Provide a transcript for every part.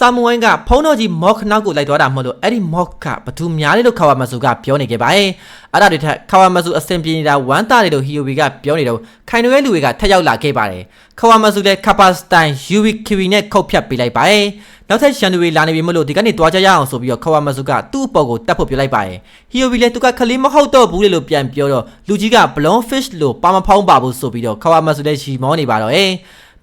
ဆာမူဝိုင်းကဖုံးတော်ကြီးမော့ခနောက်ကိုလိုက်သွားတာမဟုတ်လို့အဲ့ဒီမော့ကဘသူများလဲလို့ခါဝါမဆူကပြောနေခဲ့ပါတယ်အဲ့ဒါတွေထက်ခါဝါမဆူအဆင်ပြေနေတာဝမ်းတာတယ်လို့ဟီယိုဘီကပြောနေတော့ခိုင်နိုရဲ့လူတွေကထက်ရောက်လာခဲ့ပါတယ်ခါဝါမဆူလည်းကပါစတိုင်ယူဝီခီဝီနဲ့ခုတ်ဖြတ်ပေးလိုက်ပါတယ်နောက်ထပ်ရှန်ဒူရီလာနေပြီမလို့ဒီကနေတွားကြရအောင်ဆိုပြီးတော့ခါဝါမဆူကသူ့အပေါ်ကိုတက်ဖို့ပြောလိုက်ပါတယ်ဟီယိုဘီလည်းသူကခလေးမဟုတ်တော့ဘူးလေလို့ပြန်ပြောတော့လူကြီးကဘလွန်ဖစ်လို့ပါမဖောင်းပါဘူးဆိုပြီးတော့ခါဝါမဆူလည်းရှီမောနေပါတော့အေး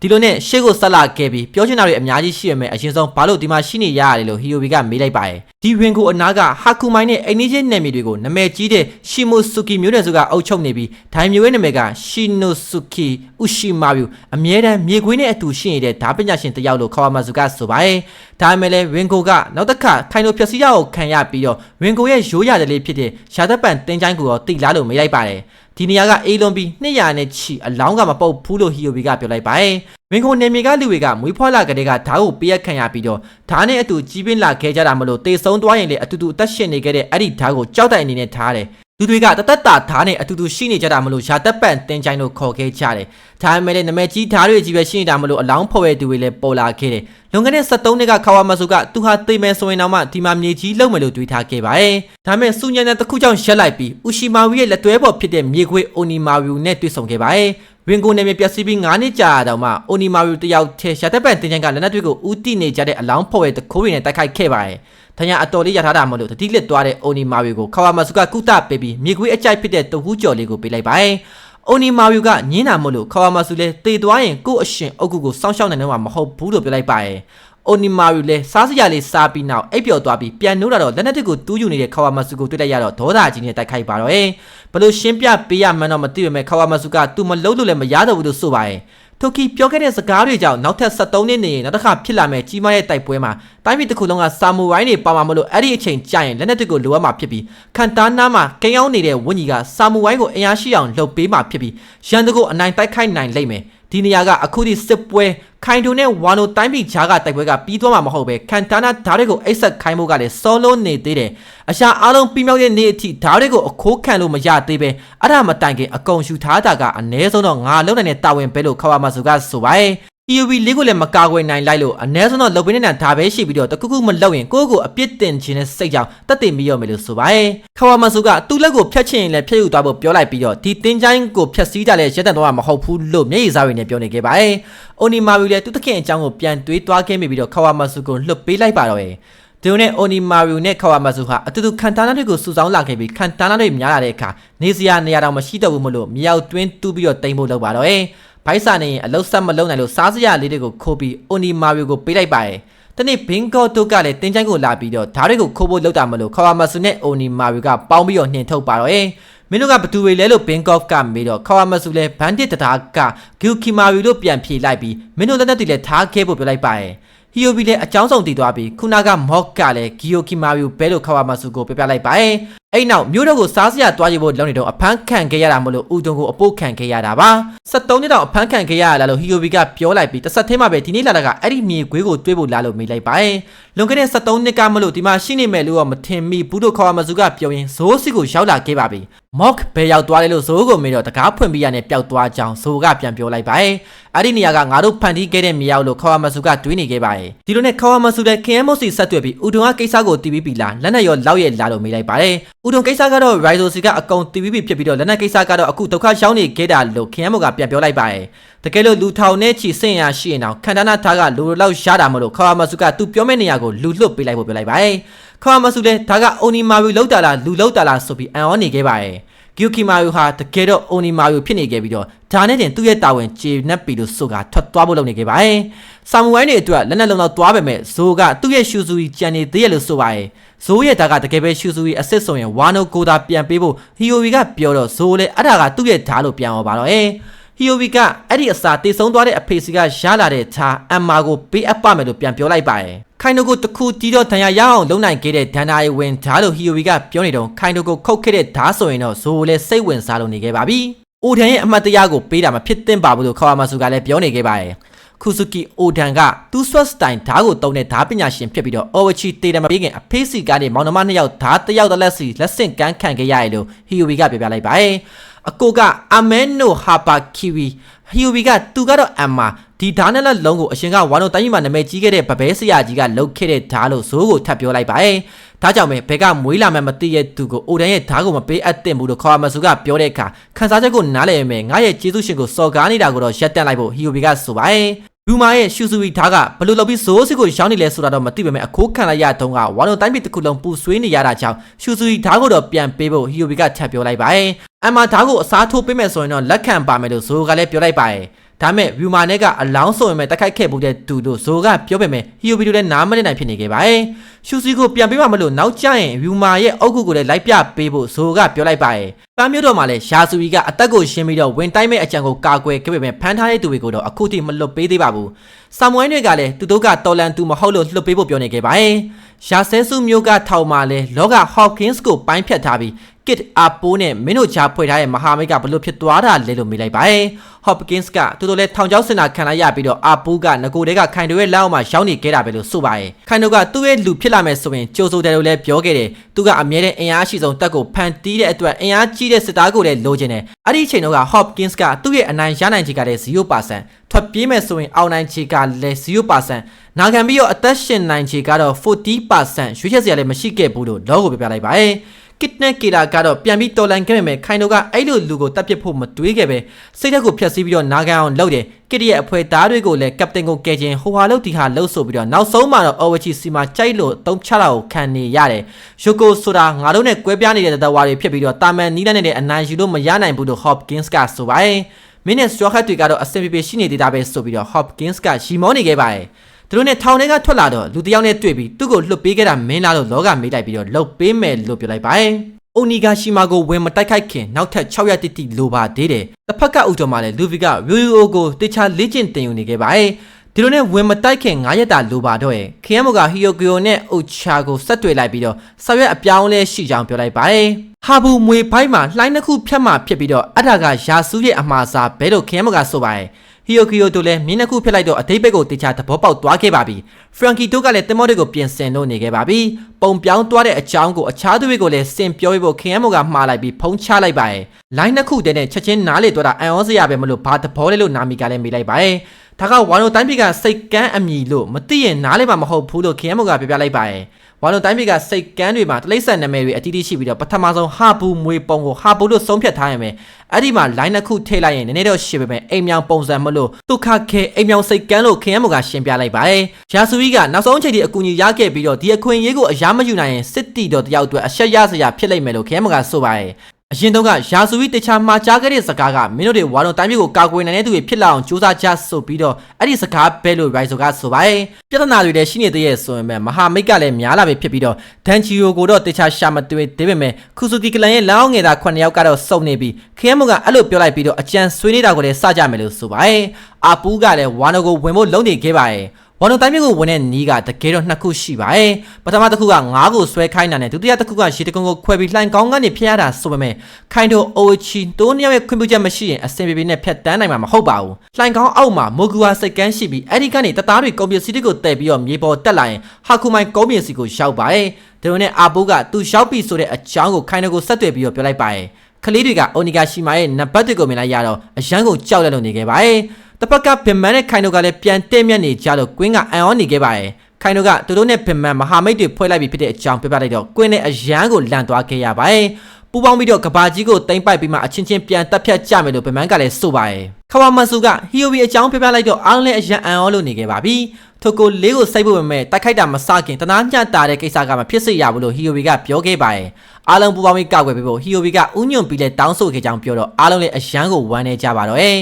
ဒီလိုနဲ့ရှေ့ကိုဆက်လာခဲ့ပြီးပြောချင်တာတွေအများကြီးရှိရမယ်အရင်ဆုံးဘာလို့ဒီမှာရှိနေရရတယ်လို့ဟီယိုဘီကမေးလိုက်ပါတယ် ဒီဝင်ကိုအနာကဟာကူမိုင်းနဲ့အိနီချင်းနယ်မြေတွေကိုနာမည်ကြီးတဲ့ရှီမိုဆူကီမျိုးနွယ်စုကအုပ်ချုပ်နေပြီးဒိုင်မျိုးရဲ့နာမည်ကရှီနိုဆူကီဥရှိမာဗျူအမြဲတမ်းမြေခွေးနဲ့အတူရှိနေတဲ့ဓာပညာရှင်တစ်ယောက်လို့ခေါ်ရမှာစုကဆိုပါတယ်ဒါပေမဲ့လည်းဝင်ကိုကနောက်တစ်ခါခိုင်လိုဖြက်စီးရကိုခံရပြီးတော့ဝင်ကိုရဲ့ရိုးရတယ်လေးဖြစ်တဲ့ရှာသက်ပန်တင်းချိုင်းကိုတော့တိလားလို့မေးလိုက်ပါတယ်ဒီနေရာကအေးလွန်ပြီး200နဲ့ချီအလောင်းကမပုတ်ဘူးလို့ဟီယိုဘီကပြောလိုက်ပါတယ်။ ဝင်းခုံနေမြေကလူတွေကမွေးဖွားလာကလေးကဓာတ်ကိုပေးရခံရပြီးတော့ဓာတ်နဲ့အတူကြီးပင်းလာခဲ့ကြတာမလို့တေဆုံးသွားရင်လေအတူတူအသက်ရှင်နေခဲ့တဲ့အဲ့ဒီဓာတ်ကိုကြောက်တိုင်အနေနဲ့ထားတယ်။ လူတွေကတသက်တာဓာတ်နဲ့အတူတူရှိနေကြတာမလို့ရှာသက်ပန်တင်ချိုင်းတို့ခေါ်ခဲ့ကြတယ်။ဒါပေမဲ့လည်းနမဲကြီးဓာတ်တွေကြီးပဲရှိနေတာမလို့အလောင်းဖော်ရတဲ့သူတွေလည်းပေါ်လာခဲ့တယ်။လွန်ခဲ့တဲ့73နှစ်ကခါဝါမဆုကသူဟာသိမယ်ဆိုရင်တော့မှဒီမှာမြေကြီးလုံမယ်လို့တွေးထားခဲ့ပါတယ်။ဒါပေမဲ့စူညံတဲ့တစ်ခုကြောင့်ရက်လိုက်ပြီးဥရှိမာဝီရဲ့လက်တွဲပေါ်ဖြစ်တဲ့မြေခွေအိုနီမာဝီနဲ့တွေ့ဆုံခဲ့ပါတယ်။ဝင်ကိုနယ်မြေပျက်စီးပြီး9နှစ်ကြာတော့မှအိုနီမာဝီတယောက်ထဲရှာသက်ပန်တင်ချိုင်းကလက်နက်တွေကိုဦးတည်နေကြတဲ့အလောင်းဖော်ရတဲ့ခိုးတွေနဲ့တိုက်ခိုက်ခဲ့ပါတယ်။ ထညာအတော်လေးရထားတာမလို့တတိလစ်သွားတဲ့အိုနီမာဝီကိုခါဝါမဆုကကုသပေးပြီးမြေခွေအကြိုက်ဖြစ်တဲ့တဟူးကြော်လေးကိုပေးလိုက်ပါတယ်။အိုနီမာဝီကညင်းတာမို့လို့ခါဝါမဆုလည်းတေသွားရင်ကို့အရှင်အုတ်ကုကိုစောင့်ရှောက်နိုင်တော့မှာမဟုတ်ဘူးလို့ပြောလိုက်ပါတယ်။အိုနီမာရီလည်းစားစရာလေးစားပြီးနောက်အိပ်ပျော်သွားပြီးပြန်နိုးလာတော့လက်နက်တစ်ကိုတူးယူနေတဲ့ခါဝါမဆုကိုတွေ့လိုက်ရတော့ဒေါသကြီးနဲ့တိုက်ခိုက်ပါတော့။ဘလို့ရှင်းပြပေးရမှန်းတော့မသိပေမဲ့ခါဝါမဆုကသူမလုံးလို့လည်းမရတော့ဘူးလို့ဆိုပါတယ်။ ထိုကီပြောခဲ့တဲ့စကားတွေကြောင့်နောက်ထပ်73နှစ်နေရင်နောက်တစ်ခါဖြစ်လာမယ့်ကြီးမားတဲ့တိုက်ပွဲမှာတိုင်းပြည်တစ်ခုလုံးကစာမူရိုင်းတွေပါမှာမလို့အဲ့ဒီအချိန်ကြာရင်လက်နက်တစ်ကိုလိုအပ်မှာဖြစ်ပြီးကန်တာနာမှာကိန်းအောင်နေတဲ့ဝင်းကြီးကစာမူရိုင်းကိုအင်အားရှိအောင်လှုပ်ပေးမှာဖြစ်ပြီးရန်သူကိုအနိုင်တိုက်ခိုက်နိုင်လိမ့်မယ် ဒီနေရာကအခုဒီစစ်ပွဲခိုင်တိုနဲ့ဝါနိုတိုင်းပြည်ဂျားကတိုက်ပွဲကပြီးသွားမှာမဟုတ်ပဲကန်တာနာဓာတ်တွေကိုအိတ်ဆက်ခိုင်းဖို့ကလည်းစောလုံးနေသေးတယ်အရှာအားလုံးပြီးမြောက်တဲ့နေ့အထိဓာတ်တွေကိုအခိုးခံလို့မရသေးပဲအဲ့ဒါမတိုင်ခင်အကုန်ရှူထားတာကအနည်းဆုံးတော့ငါလုံးနိုင်တဲ့တာဝန်ပဲလို့ခဝါမဆူကဆိုပါရဲ့ EUV လေးကိုလည်းမကာကွယ်နိုင်လိုက်လို့အ ਨੇ ဆုံးတော့လုံပင်းနေတာဒါပဲရှိပြီးတော့တခုခုမလုပ်ရင်ကိုယ့်ကိုအပြစ်တင်ခြင်းနဲ့စိတ်ကြောင့်တတ်သိမိရမယ်လို့ဆိုပါရဲ့ခဝါမဆူကသူ့လက်ကိုဖျက်ချင်ရင်လည်းဖျက်ယူသွားဖို့ပြောလိုက်ပြီးတော့ဒီတင်းချိုင်းကိုဖျက်ဆီးကြလဲရက်တန်တော့မဟုတ်ဘူးလို့မျက်ရည်စားတွေနဲ့ပြောနေခဲ့ပါရဲ့အိုနီမာဗီလည်းသူ့သခင်အကြောင်းကိုပြန်တွေးသွားခဲ့မိပြီးတော့ခဝါမဆူကိုလွတ်ပေးလိုက်ပါတော့ရဲ့ဒီလိုနဲ့အိုနီမာရီနဲ့ခဝါမဆူဟာအတူတူခန်တာနာတွေကိုစုဆောင်းလာခဲ့ပြီးခန်တာနာတွေများလာတဲ့အခါနေစရာနေရာတော့မရှိတော့ဘူးမလို့မြောက်တွင်းတူးပြီးတော့တိမ်ဖို့လုပ်ပါတော့ရဲ့ ဘိုက်စာနေရင်အလုတ်ဆက်မလုံးနိုင်လို့စားစရာလေးတွေကိုခိုးပြီးအိုနီမာရီကိုပေးလိုက်ပါရဲ့တနေ့ဘင်ကောတို့ကလည်းတင်းချိုင်းကိုလာပြီးတော့ဓာတ်တွေကိုခိုးဖို့လုပ်တာမလို့ခဝါမဆူနဲ့အိုနီမာရီကပေါင်းပြီးတော့နှင်ထုတ်ပါတော့ရဲ့မင်းတို့ကဘသူတွေလဲလို့ဘင်ကော့ကမေးတော့ခဝါမဆူလဲဘန်ဒစ်တတာကဂူကီမာရီလို့ပြန်ဖြေလိုက်ပြီးမင်းတို့လက်နက်တွေလည်းထားခဲ့ဖို့ပြောလိုက်ပါရဲ့ဟီယိုဘီလည်းအကြောင်းဆောင်တည်သွားပြီးခုနကမော့ကလည်းဂီယိုကီမာရီဘဲလို့ခဝါမဆူကိုပြပြလိုက်ပါရဲ့ အဲ့နောက်မြို့တော်ကိုစားစရာတွားရဖို့လုပ်နေတော့အဖမ်းခံခဲ့ရတာမလို့ဦးတုံကိုအပုတ်ခံခဲ့ရတာပါ73နှစ်တောင်အဖမ်းခံခဲ့ရလာလို့ဟီယိုဘီကပြောလိုက်ပြီးတစ်ဆက်သေးမှပဲဒီနေ့လာတာကအဲ့ဒီမြေခွေးကိုတွေးဖို့လာလို့မေးလိုက်ပါရဲ့လွန်ခဲ့တဲ့73နှစ်ကမလို့ဒီမှာရှိနေမယ်လို့တော့မထင်မိဘူးလို့ခေါ်မစုကပြောရင်ဇိုးစစ်ကိုရောက်လာခဲ့ပါပြီမော့ဘယ်ရောက်သွားလဲလို့ဇိုးကိုမေးတော့တကားဖွင့်ပြီးရနဲ့ပျောက်သွားကြောင်းဇိုးကပြန်ပြောလိုက်ပါရဲ့အဲ့ဒီနေရာကငါတို့ဖန်တီးခဲ့တဲ့မြေရောက်လို့ခေါ်မစုကတွေးနေခဲ့ပါရဲ့ဒီလိုနဲ့ခေါ်မစုလည်းခင်ယမို့စီဆက်တွေ့ပြီးဦးတုံကကိစ္စကိုတီးပြီးပြီလားလက်နဲ့ရောလောက်ရဲ့လာလို့မေးလိုက်ပါတယ်ဦးတုံကိစ္စကတော့ Rizzo စီကအကုန်တီးပြီးပြီဖြစ်ပြီးတော့လက်နဲ့ကိစ္စကတော့အခုဒုက္ခရောက်နေခဲ့တာလို့ခင်ယမို့ကပြန်ပြောလိုက်ပါရဲ့တကယ်လို့လူထောင်နဲ့ချီစင်ရရှိရင်တော့ခန္ဓာနာသားကလူလိုလောက်ရတာမလို့ခေါ်မစုကသူပြောမဲ့နေရာကိုလူလွတ်ပေးလိုက်ဖို့ပြောလိုက်ပါရဲ့ခေါ်မစုလည်းဒါကအိုနီမာရီလောက်တာလားလူလောက်တာလားဆိုပြီးအံ့ဩနေခဲ့ပါရဲ့ ဂီယိုကီမာယိုဟာတကယ်တော့အိုနီမာယိုဖြစ်နေခဲ့ပြီးတော့ဒါနဲ့တင်သူ့ရဲ့တာဝန်ကျေနပ်ပြီလို့ဆိုတာထွက်သွားဖို့လုပ်နေခဲ့ပါရဲ့။ဆာမူဝိုင်းတွေအတွက်လက်နက်လုံလောက်သွားပေမဲ့ဇိုးကသူ့ရဲ့ရှူဆူကြီးကြံနေသေးရလို့ဆိုပါရဲ့။ဇိုးရဲ့ဒါကတကယ်ပဲရှူဆူကြီးအစ်စ်ဆိုရင်ဝါနိုကိုတာပြန်ပေးဖို့ဟီယိုဝီကပြောတော့ဇိုးလည်းအဲ့ဒါကသူ့ရဲ့ဓာတ်လို့ပြန်ဟောပါတော့ရဲ့။ ဟီယိုဝီကအဲ့ဒီအစာတေဆုံးသွားတဲ့အဖေစီကရလာတဲ့ဓာတ်အမ်မာကိုပေးအပ်ပါမယ်လို့ပြန်ပြောလိုက်ပါရဲ့။ခိုင်နိုကိုတခုတီးတော့ဒဏ်ရာရအောင်လုံနိုင်ခဲ့တဲ့ဒန်နာရီဝင်ဓာတ်လို့ဟီယိုဝီကပြောနေတော့ခိုင်နိုကိုခုတ်ခဲ့တဲ့ဓာတ်ဆိုရင်တော့ဇိုးလည်းစိတ်ဝင်စားလို့နေခဲ့ပါပြီ။အိုဒန်ရဲ့အမတ်တရားကိုပေးတာမဖြစ်သင့်ပါဘူးလို့ခေါ်မဆူကလည်းပြောနေခဲ့ပါရဲ့။ခုဆူကီအိုဒန်ကသူ့ဆွတ်စတိုင်ဓာတ်ကိုတုံးတဲ့ဓာတ်ပညာရှင်ဖြစ်ပြီးတော့အော်ဝချီတေတမပေးခင်အဖေးစီကနေမောင်နှမနှစ်ယောက်ဓာတ်တစ်ယောက်တစ်လက်စီလက်ဆင့်ကမ်းခံခဲ့ရတယ်လို့ဟီယိုဝီကပြောပြလိုက်ပါရဲ့။ အကိုကအမဲနိုဟာပါကီဝီဟီယိုဘီကသူကတော့အမ်မာဒီဓာတ်နဲ့လက်လုံးကိုအရှင်ကဝါနုံတိုင်းပြည်မှာနာမည်ကြီးခဲ့တဲ့ဗဘဲဆရာကြီးကလုတ်ခဲ့တဲ့ဓာတ်လို့ဇိုးကိုထပ်ပြောလိုက်ပါတယ်ဒါကြောင့်ပဲဘဲကမွေးလာမှမသိရဲ့သူကိုအိုတန်ရဲ့ဓာတ်ကိုမပေးအပ်သင့်ဘူးလို့ခေါ်ရမစုကပြောတဲ့အခါခန်းစားချက်ကိုနားလည်ရမယ်ငါရဲ့ကျေးဇူးရှင်ကိုစော်ကားနေတာကိုတော့ရပ်တန့်လိုက်ဖို့ဟီယိုဘီကဆိုပါတယ် လူမာရဲ့ရှူဆူရီဓာတ်ကဘယ်လိုလုပ်ပြီးဇိုးစစ်ကိုရောင်းနေလဲဆိုတာတော့မသိပေမဲ့အခိုးခံလိုက်ရတုန်းကဝါနုံတိုင်းပြည်တစ်ခုလုံးပူဆွေးနေရတာကြောင့်ရှူဆူရီဓာတ်ကိုတော့ပြန်ပေးဖို့ဟီယိုဘီကထပ်ပြောလိုက်ပါတယ်အမ်မာဓာတ်ကိုအစားထိုးပေးမယ်ဆိုရင်တော့လက်ခံပါမယ်လို့ဇိုးကလည်းပြောလိုက်ပါတယ် ဒါမဲ့ဗျူမာနဲ့ကအလောင်းဆိုရင်ပဲတက်ခိုက်ခဲ့မှုတဲ့သူတို့ဇိုကပြောပေမဲ့ဟီယိုဘီတို့လည်းနားမလည်နိုင်ဖြစ်နေခဲ့ပါတယ်။ရှူစီကိုပြန်ပေးမှမလို့နောက်ကျရင်ဗျူမာရဲ့အုတ်ခုကိုလည်းလိုက်ပြပေးဖို့ဇိုကပြောလိုက်ပါတယ်။ပန်းမျိုးတော်မှာလည်းရှာဆူရီကအသက်ကိုရှင်းပြီးတော့ဝင်တိုင်းမဲ့အကြံကိုကာကွယ်ခဲ့ပေမဲ့ဖမ်းထားတဲ့သူတွေကိုတော့အခုထိမလွတ်ပေးသေးပါဘူး။ဆာမွဲတွေကလည်းသူတို့ကတော်လန်သူမဟုတ်လို့လွတ်ပေးဖို့ပြောနေခဲ့ပါတယ်။ရှာဆဲစုမျိုးကထောင်မှာလည်းလောကဟော့ကင်းစ်ကိုပိုင်းဖြတ်ထားပြီး kit အပိုးနဲ့မင်းတို့ချာဖွဲ့ထားတဲ့မဟာမိတ်ကဘလို့ဖြစ်သွားတာလဲလို့မေးလိုက်ပါတယ်။ Hopkins ကသူတို့လဲထောင်ချောက်စင်တာခံလိုက်ရပြီးတော့အပိုးကငကိုတဲကခိုင်တိုရဲ့လက်အောက်မှာရောက်နေခဲ့တာပဲလို့ဆိုပါတယ်။ခိုင်တိုကသူ့ရဲ့လူဖြစ်လာမယ်ဆိုရင်ကြိုးစိုးတယ်လို့လဲပြောခဲ့တယ်။သူကအမြဲတမ်းအင်အားရှိဆုံးတက်ကိုဖန်တီးတဲ့အတွက်အင်အားကြီးတဲ့စစ်သားကိုလည်းလိုချင်တယ်။အဲ့ဒီအချိန်တော့ Hopkins ကသူ့ရဲ့အနိုင်ရနိုင်ခြေကလည်း0%ထွက်ပြေးမယ်ဆိုရင်အောင်နိုင်ခြေကလည်း0%နာခံပြီးတော့အသက်ရှင်နိုင်ခြေကတော့40%ရွေးချက်စရာလည်းမရှိခဲ့ဘူးလို့လောကိုပြပြလိုက်ပါတယ်။ ကစ်နဲ့ကေလာကတော့ပြန်ပြီးတော်လန်ခဲ့ပေမဲ့ခိုင်တိုကအဲ့လိုလူကိုတပ်ပစ်ဖို့မတွေးခဲ့ပဲစိတ်ဓာတ်ကိုဖျက်ဆီးပြီးတော့နာခံအောင်လုပ်တယ်ကစ်ရဲ့အဖွဲသားတွေကိုလည်းကပတင်ကိုကယ်ခြင်းဟိုဟာလုတ်ဒီဟာလှုပ်ဆိုပြီးတော့နောက်ဆုံးမှာတော့အော်ဝချီစီမာကြိုက်လို့တုံးချတာကိုခံနေရတယ်ယိုကိုဆိုတာငါတို့နဲ့ကွဲပြားနေတဲ့တဝါတွေဖြစ်ပြီးတော့တာမန်နီးလက်နဲ့အနိုင်ယူလို့မရနိုင်ဘူးလို့ Hopkins ကဆိုပါတယ်မင်းနဲ့ straw hat တွေကတော့အဆင်ပြေပြေရှိနေသေးတာပဲဆိုပြီးတော့ Hopkins ကရှီမောနေခဲ့ပါတယ် သူတို့နဲ့ထောင်ထဲကထွက်လာတော့လူတစ်ယောက်နဲ့တွေ့ပြီးသူ့ကိုလှုပ်ပေးခဲ့တာမင်းလားလို့လောကမေးလိုက်ပြီးတော့လှုပ်ပေးမယ်လို့ပြောလိုက်ပါတယ်။အိုနီဂါရှီမာကိုဝင်မတိုက်ခိုက်ခင်နောက်ထပ်6ရက်တိတိလိုပါသေးတယ်။တစ်ဖက်ကဥတော်မှာလည်းလူဗီကရီယိုကိုတေချာလေ့ကျင့်တင်ယူနေခဲ့ပါတယ်။ဒီလိုနဲ့ဝင်မတိုက်ခင်9ရက်တာလိုပါတော့ရဲ့ခရမ်မိုကဟီယိုဂီယိုနဲ့အိုချာကိုဆက်တွေ့လိုက်ပြီးတော့ဆော်ရက်အပြောင်းလဲရှိကြောင်းပြောလိုက်ပါတယ်။ဟာဘူးမွေဘိုင်းမှာလှိုင်းတစ်ခုဖြတ်မှဖြစ်ပြီးတော့အထာကရာဆူးရဲ့အမှားစားဘဲလို့ခရမ်မိုကဆိုပါတယ်။ ဟီယိုကီယိုတို့လည်းမြင်းနှစ်ခုဖြစ်လိုက်တော့အသေးပိတ်ကိုတေချာသဘောပေါက်သွားခဲ့ပါပြီ။ဖရန်ကီတို့ကလည်းတင်မောတွေကိုပြင်ဆင်လို့နေခဲ့ပါပြီ။ပုံပြောင်းသွားတဲ့အကြောင်းကိုအခြားသူတွေကိုလည်းစင်ပြောဖို့ခင်ယမိုကမှားလိုက်ပြီးဖုံးချလိုက်ပါရဲ့။လိုင်းနှစ်ခုတည်းနဲ့ချက်ချင်းနားလေသွားတာအန်ဩစရာပဲမလို့ဘာသဘောလဲလို့နာမီကလည်းမေးလိုက်ပါရဲ့။ဒါကဝါနိုတိုင်းပြည်ကစိတ်ကန်းအမီလို့မသိရင်နားလေမှာမဟုတ်ဘူးလို့ခင်ယမိုကပြပြလိုက်ပါရဲ့။ ဝါလုံတိုင်းပြည်ကစိတ်ကန်းတွေမှာတလိမ့်ဆန်နာမည်တွေအတီးတီးရှိပြီးတော့ပထမဆုံးဟာဘူးမွေပုံကိုဟာဘူးလို့ဆုံးဖြတ်ထားရမယ်အဲ့ဒီမှာ line တစ်ခုထည့်လိုက်ရင်နည်းနည်းတော့ရှင်းပေမဲ့အိမ်မြောင်ပုံစံမလို့ဒုက္ခခဲအိမ်မြောင်စိတ်ကန်းလို့ခင်ယမကရှင်းပြလိုက်ပါတယ်ရာဆူကြီးကနောက်ဆုံးချိန်ထိအကူအညီရခဲ့ပြီးတော့ဒီအခွင့်အရေးကိုအရာမယူနိုင်ရင်စစ်တီတော်တယောက်အတွက်အရှက်ရစရာဖြစ်လိမ့်မယ်လို့ခင်ယမကဆိုပါတယ် အရင်တုန်းကရာဇူဝီတခြားမှာကြားခဲ့တဲ့စကားကမင်းတို့တွေဝါတော်တိုင်းပြည်ကိုကာကွယ်နိုင်တဲ့သူတွေဖြစ်လာအောင်ကြိုးစားကြဆိုပြီးတော့အဲ့ဒီစကားဘဲလို့ Rise ကဆိုပါတယ်ပြဿနာတွေလည်းရှိနေသေးရဲ့ဆိုရင်ပဲမဟာမိတ်ကလည်းများလာပြီဖြစ်ပြီးတော့ဒန်ချီယိုကိုတော့တခြားရှာမတွေ့သေးပေမဲ့ခုဆူကီကလန်ရဲ့လောင်းငယ်သား9ယောက်ကတော့စုံနေပြီးခရမကအဲ့လိုပြောလိုက်ပြီးတော့အကြံဆွေးနေတာကိုလည်းစကြမယ်လို့ဆိုပါတယ်အာပူးကလည်းဝါနိုကိုဝင်ဖို့လုံနေခဲ့ပါတယ် ဝါနိုတိုင်းမြို့ကိုဝင်တဲ့နီးကတကယ်တော့နှစ်ခုရှိပါတယ်ပထမတစ်ခုကငါးကိုဆွဲခိုင်းတာနဲ့ဒုတိယတစ်ခုကရှီတကုံကိုခွဲပြီးလှိုင်ကောင်းကနေဖျက်ရတာဆိုပေမဲ့ခိုင်တိုအိုချီတိုးနှစ်ယောက်ရဲ့ခွင့်ပြုချက်မရှိရင်အစင်ပြေပြေနဲ့ဖျက်တန်းနိုင်မှာမဟုတ်ပါဘူးလှိုင်ကောင်းအောက်မှာမိုဂူဝါစိတ်ကန်းရှိပြီးအဲ့ဒီကနေတသားတွေကွန်ပျူတာစီတွေကိုတည်ပြီးတော့မြေပေါ်တက်လာရင်ဟာကူမိုင်ကုန်းပြင်စီကိုရောက်ပါတယ်ဒါနဲ့အာပိုးကသူရောက်ပြီဆိုတဲ့အကြောင်းကိုခိုင်တိုကိုဆက်သွယ်ပြီးတော့ပြောလိုက်ပါတယ်ကလေးတွေကအိုနီဂါရှီမာရဲ့နံပါတ်တွေကိုမြင်လိုက်ရတော့အရန်ကိုကြောက်လက်လို့နေခဲ့ပါတယ် တစ်ဖက်ကဗင်မန်နဲ့ခိုင်တို့ကလည်းပြန်တဲ့မြတ်နေကြလို့ကွင်းကအန်အောနေခဲ့ပါတယ်ခိုင်တို့ကသူတို့နဲ့ဗင်မန်မဟာမိတ်တွေဖွဲ့လိုက်ပြီးဖြစ်တဲ့အကြောင်းပြပြလိုက်တော့ကွင်းနဲ့အရန်ကိုလန့်သွားခဲ့ရပါတယ်ပူပေါင်းပြီးတော့ကဘာကြီးကိုတိမ့်ပိုက်ပြီးမှအချင်းချင်းပြန်တက်ဖြတ်ကြမယ်လို့ဗင်မန်ကလည်းဆိုပါတယ်ခဝါမဆူကဟီယိုဘီအကြောင်းပြပြလိုက်တော့အားလုံးလည်းအရန်အန်အောလို့နေခဲ့ပါပြီထိုကိုလေးကိုစိုက်ဖို့ပဲမဲ့တိုက်ခိုက်တာမစခင်တနာညှတာတဲ့ကိစ္စကမှဖြစ်စေရဘူးလို့ဟီယိုဘီကပြောခဲ့ပါတယ်အားလုံးပူပေါင်းပြီးကောက်ွယ်ပြီးဖို့ဟီယိုဘီကဥညွန့်ပြီးလဲတောင်းဆိုခဲ့ကြောင်းပြောတော့အားလုံးလည်းအရန်ကိုဝမ်းနေကြပါတော့အေး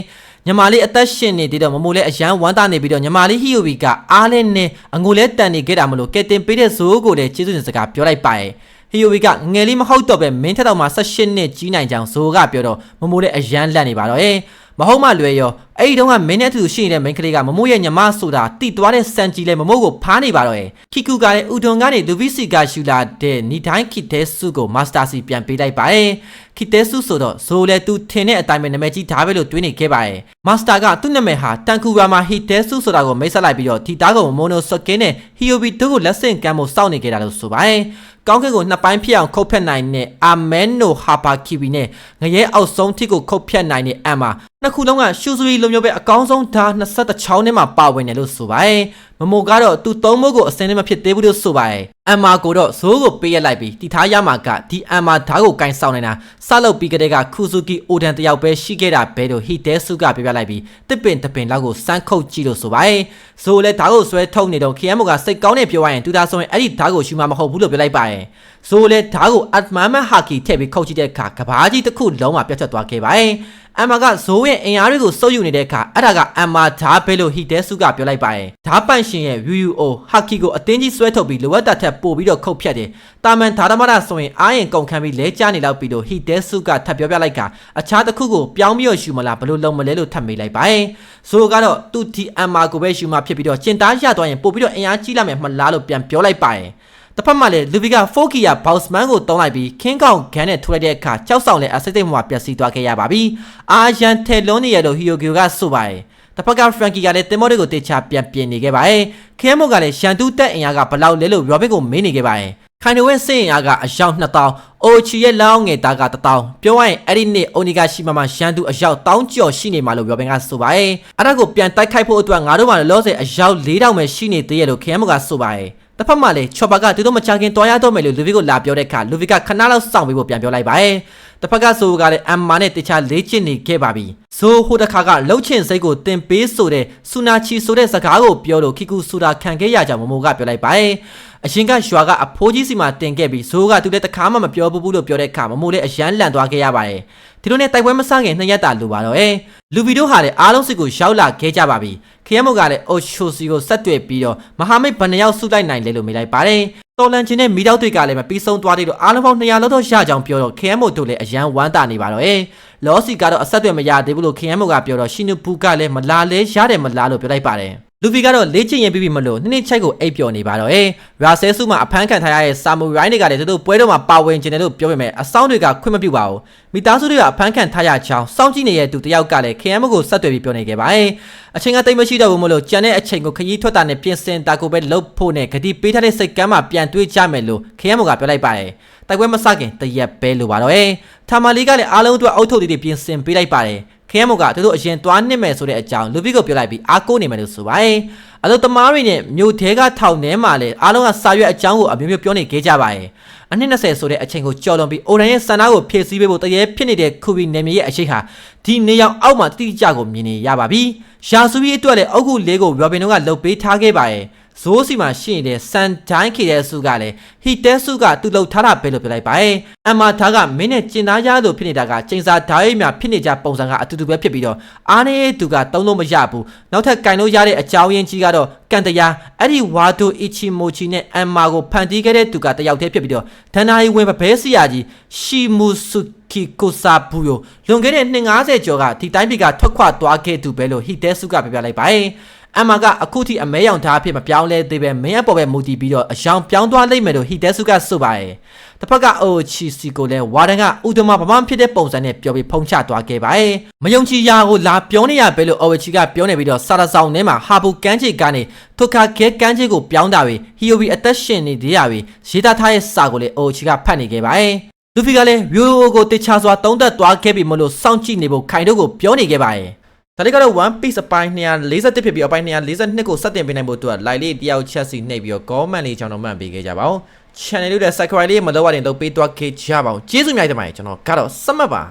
ညီမလေးအသက်ရှင်နေသေးတော့မမိုးလဲအရန်ဝမ်းသာနေပြီးတော့ညီမလေးဟီယိုဘီကအားလဲနဲ့အငိုလဲတန်နေခဲ့တာမလို့ကဲတင်ပေးတဲ့ဇိုးကိုလည်းကျေးဇူးတင်စကားပြောလိုက်ပါရဲ့ဟီယိုဘီကငယ်လေးမဟုတ်တော့ပဲမင်းထက်တော့မှ18နှစ်ကြီးနိုင်ကြောင်ဇိုးကပြောတော့မမိုးလဲအရန်လက်နေပါတော့အေး မဟုတ်မှလွယ်ရောအဲ့ဒီတုန်းကမင်းနဲ့အတူရှိနေတဲ့မိန်းကလေးကမမိုးရဲ့ညီမဆိုတာတိသွားတဲ့စံကြီးလဲမမိုးကိုဖားနေပါတော့ရဲ့ခီကူကလည်းဥဒွန်ကနေလူဗီစီကရှူလာတဲ့နီတိုင်းခီတဲဆုကိုမာစတာစီပြန်ပေးလိုက်ပါရဲ့ခီတဲဆုဆိုတော့ဇိုလဲသူထင်တဲ့အတိုင်းပဲနာမည်ကြီးထားပဲလို့တွေးနေခဲ့ပါရဲ့မာစတာကသူ့နာမည်ဟာတန်ကူရာမာဟီတဲဆုဆိုတာကိုမိတ်ဆက်လိုက်ပြီးတော့တီတာကိုမိုနိုစကင်းနဲ့ဟီယိုဘီတို့ကိုလက်ဆင့်ကမ်းဖို့စောင့်နေကြတာလို့ဆိုပါရဲ့ကောင်းကင်ကိုနှစ်ပိုင်းဖြစ်အောင်ခုတ်ဖြတ်နိုင်တဲ့အာမန်နိုဟာပါကီဘီနဲ့ငရဲအောက်ဆုံးထိကိုခုတ်ဖြတ်နိုင်တဲ့အမ်မာ နှစ်ခုလုံးကရှူဆွေလိုမျိုးပဲအကောင်းဆုံးဓာတ်20ချောင်းထဲမှာပါဝင်တယ်လို့ဆိုပါတယ် မမိုကတော့သူသုံးဖို့ကိုအစင်းနဲ့မဖြစ်သေးဘူးလို့ဆိုပါတယ်အမ်မာကိုတော့ဇိုးကိုပေးရလိုက်ပြီးတီထားရမှာကဒီအမ်မာဓာတ်ကိုကင်ဆောင်နေတာစလုပ်ပြီးကတည်းကခူဇူကီအိုဒန်တယောက်ပဲရှိခဲ့တာပဲလို့ဟီတဲဆုကပြပြလိုက်ပြီးတစ်ပင်တစ်ပင်လောက်ကိုစမ်းခုတ်ကြည့်လို့ဆိုပါတယ်ဇိုးလည်းဓာတ်ကိုဆွဲထုတ်နေတော့ခီယမ်မိုကစိတ်ကောင်းနေပြောရရင်တူတာဆိုရင်အဲ့ဒီဓာတ်ကိုရှူမှာမဟုတ်ဘူးလို့ပြောလိုက်ပါတယ်ဇိုးလည်းဓာတ်ကိုအတ်မန်မန်ဟာကီထည့်ပြီးခုတ်ကြည့်တဲ့အခါကဘာကြီးတစ်ခုလုံးဝပြတ်ထွက်သွားခဲ့ပါတယ်အမ်မာကဇိုးရဲ့အင်အားတွေကိုစုပ်ယူနေတဲ့အခါအဲ့ဒါကအမ်မာဓာပဲလို့ဟီတဲဆုကပြောလိုက်ပါတယ်ဓာပန့်ရှင်ရဲ့ VUO ဟာကီကိုအတင်းကြီးဆွဲထုတ်ပြီးလိုအပ်တာထက်ပိုပြီးတော့ခုတ်ဖြတ်တယ်တာမန်ဓာတမရဆိုရင်အားရင်ကုန်ခံပြီးလဲကျနေလောက်ပြီးတော့ဟီတဲဆုကထပ်ပြောပြလိုက်ကအခြားတစ်ခုကိုပြောင်းပြီးတော့ရှူမလားဘယ်လိုလုပ်မလဲလို့ထပ်မေးလိုက်ပါတယ်ဇိုးကတော့သူ့ဒီအမ်မာကိုပဲရှူမှာဖြစ်ပြီးတော့ကျင်သားရသွားရင်ပို့ပြီးတော့အင်အားကြီးလာမယ်မလားလို့ပြန်ပြောလိုက်ပါတယ်တစ်ဖက်မှာလည်းလူဗီကဖိုကီယာဘောက်စမန်ကိုတုံးလိုက်ပြီးခင်းကောင်ဂန်နဲ့ထိုးလိုက်တဲ့အခါကြောက်ဆောင်လည်းအစိတ်စိတ်မှပျက်စီးသွားခဲ့ရပါပြီ။အာယန်ထဲလွန်နေရလို့ဟီယိုဂီယိုကဆိုပါတယ်။ တစ်ဖက်ကဖရန်ကီကလည်းတင်မောတွေကိုတေချာပြန်ပြင်နေခဲ့ပါတယ်။ခင်းမိုကလည်းရှန်တူးတက်အင်အားကဘလောက်လဲလို့ရောဘစ်ကိုမေးနေခဲ့ပါတယ်။ခိုင်နိုဝဲစင်အားကအယောက်2000အိုချီရဲ့လောင်းငယ်သားက1000ပြောရရင်အဲ့ဒီနေ့အိုနီကရှိမမရှန်တူအယောက်1000ကျော်ရှိနေမှာလို့ပြောပင်ကဆိုပါရဲ့အဲ့ဒါကိုပြန်တိုက်ခိုက်ဖို့အတွက်ငါတို့မှလောဆယ်အယောက်4000ပဲရှိနေသေးရလို့ခရမ်းမကဆိုပါရဲ့တစ်ဖက်မှာလည်းချော်ပါကသူတို့မချခင်တွားရတော့မယ်လို့လူဗီကိုလာပြောတဲ့အခါလူဗီကခဏလောက်စောင့်ပြီးဖို့ပြန်ပြောလိုက်ပါရဲ့ တစ်ဖက်ကဆိုကလည်းအမ်မာနဲ့တခြားလေးချင်နေခဲ့ပါပြီဆိုဟိုတစ်ခါကလှုပ်ချင်စိတ်ကိုတင်ပေးဆိုတဲ့ဆူနာချီဆိုတဲ့စကားကိုပြောလို့ခီကူဆူတာခံခဲ့ရကြမမိုကပြောလိုက်ပါရဲ့အရင်ကရွာကအဖိုးကြီးစီမှာတင်ခဲ့ပြီးဇိုးကသူလည်းတခါမှမပြောဘူးဘူးလို့ပြောတဲ့အခါမမိုလည်းအရန်လန့်သွားခဲ့ရပါတယ်ဒီလိုနဲ့တိုက်ပွဲမဆခင်နှစ်ရက်တာလိုပါတော့အဲလူဗီတို့ဟာလည်းအားလုံးစစ်ကိုရောက်လာခဲ့ကြပါပြီခရမိုကလည်းအိုရှိုစီကိုဆက်တွေ့ပြီးတော့မဟာမိတ်ဘယ်နှယောက်စုလိုက်နိုင်လဲလို့မေးလိုက်ပါတယ် တော်လန်ချင်းနဲ့မိတော့တွေကလည်းမပြီးဆုံးသွားသေးလို့အားလုံးပေါင်း200လောက်တော့ရကြောင်းပြောတော့ခရမိုတို့လည်းအရန်ဝမ်းတာနေပါတော့အဲလောစီကတော့အဆက်အသွယ်မရသေးဘူးလို့ခရမိုကပြောတော့ရှီနူပူကလည်းမလာလဲရတယ်မလားလို့ပြောလိုက်ပါတယ် လူဗီကတော့လေ့ကျင့်ရင်ပြီးပြီမလို့နှစ်နှစ်ချိုက်ကိုအိပ်ပျော်နေပါတော့အေးရာဆဲစုမှာအဖမ်းခံထားရတဲ့ဆာမူရိုင်းတွေကလည်းသူတို့ပွဲတော်မှာပါဝင်ကျင်တယ်လို့ပြောပေမဲ့အဆောင်တွေကခွင့်မပြုပါဘူးမိသားစုတွေကအဖမ်းခံထားရချောင်းစောင့်ကြည့်နေတဲ့သူတယောက်ကလည်းခရမ်းမကိုဆက်သွယ်ပြီးပြောနေခဲ့ပါတယ်အချိန်ကတိတ်မရှိတော့ဘူးမလို့ကြံတဲ့အချိန်ကိုခရီးထွက်တာနဲ့ပြင်ဆင်တာကိုပဲလှုပ်ဖို့နဲ့ဂတိပေးထားတဲ့စိတ်ကမ်းမှာပြန်တွေးကြမယ်လို့ခရမ်းမကပြောလိုက်ပါတယ်တိုက်ပွဲမစခင်တရက်ပဲလိုပါတော့အေးထာမာလီကလည်းအားလုံးအတွက်အုတ်ထုတ်တွေပြင်ဆင်ပေးလိုက်ပါတယ် ခရမ်းမုတ်ကသူတို့အရင်သွားနှစ်မယ်ဆိုတဲ့အကြောင်းလူပိကိုပြောလိုက်ပြီးအားကိုးနေမယ်လို့ဆိုပါတယ်။အလို့တမားတွေနဲ့မြို့ထဲကထောင်ထဲမှာလည်းအားလုံးကစာရွက်အကြောင်းကိုအမျိုးမျိုးပြောနေခဲ့ကြပါတယ်။အနှစ်20ဆိုတဲ့အချိန်ကိုကြော်လွန်ပြီးအိုရန်ရဲ့စန္ဒကိုဖြည့်ဆည်းပေးဖို့တရေဖြစ်နေတဲ့ခုဘီနယ်မြေရဲ့အရှိတ်ဟာဒီနေရောက်အောက်မှာတိတိကျကိုမြင်နေရပါပြီ။ရှာဆူပြီးအတွက်လည်းအုတ်ခုလေးကိုရောဘင်တို့ကလှုပ်ပေးထားခဲ့ပါတယ်။ ဇိုးစီမှာရှိနေတဲ့စန်ဒိုင်းခေတဲ့စုကလည်းဟီတဲစုကသူ့လှုပ်ထားတာပဲလို့ပြောလိုက်ပါရဲ့အမ္မာဒါကမင်းနဲ့ကျင်သားရလို့ဖြစ်နေတာကချိန်စာဓာတ်ရိပ်များဖြစ်နေကြပုံစံကအတူတူပဲဖြစ်ပြီးတော့အားနေသူကတုံးလို့မရဘူးနောက်ထပ်ကင်လို့ရတဲ့အကြောင်းရင်းကြီးကတော့ကန်တရားအဲ့ဒီဝါဒိုအီချီမိုချီနဲ့အမ်မာကိုဖန်တီးခဲ့တဲ့သူကတယောက်တည်းဖြစ်ပြီးတော့ဒန်နာယီဝင်ပဘဲစီယာကြီးရှီမူဆူကီကိုဆာဘူယိုလွန်ခဲ့တဲ့250ကျော်ကဒီတိုင်းပြည်ကထွက်ခွာသွားခဲ့သူပဲလို့ဟီတဲစုကပြပြလိုက်ပါရဲ့ အမကအခုထိအမဲရောင်ထားအဖြစ်မပြောင်းလဲသေးပဲမင်းအပေါ်ပဲမူတည်ပြီးတော့အယောင်ပြောင်းသွားလိမ့်မယ်လို့ဟီတဲဆုကဆိုပါရဲ့တစ်ဖက်ကအိုချီစီကိုလည်းဝါဒန်ကဥဒမဗမာဖြစ်တဲ့ပုံစံနဲ့ပြောပြီးဖုံးချသွားခဲ့ပါရဲ့မယုံကြည်ရာကိုလာပြောနေရပဲလို့အော်ဝချီကပြောနေပြီးတော့စာရဆောင်ထဲမှာဟာဘူကန်းချေကနေထိုခါခဲကန်းချေကိုပြောင်းတာပဲဟီယိုဘီအသက်ရှင်နေသေးရပြီရေးသားထားတဲ့စာကိုလည်းအိုချီကဖတ်နေခဲ့ပါရဲ့လူဖီကလည်းဗီဒီယိုကိုတေချာစွာတုံးသက်သွားခဲ့ပြီမလို့စောင့်ကြည့်နေဖို့ခိုင်တို့ကိုပြောနေခဲ့ပါရဲ့ ဒါလေးကတော့ one piece အပိုင်း241ဖြစ်ပြီးအပိုင်း242ကိုစတင်ပေးနိုင်ဖို့အတွက် live လေးတယောက်ချက်စီနှိပ်ပြီးတော့ comment လေးချောင်းတော့မှန်ပေးခဲ့ကြပါဦး channel လေးနဲ့ subscribe လေးမလုပ်ရရင်လုပ်ပေးသွားခဲ့ကြပါဦးကျေးဇူးများတင်ပါတယ်ကျွန်တော်ကတော့စမတ်ပါ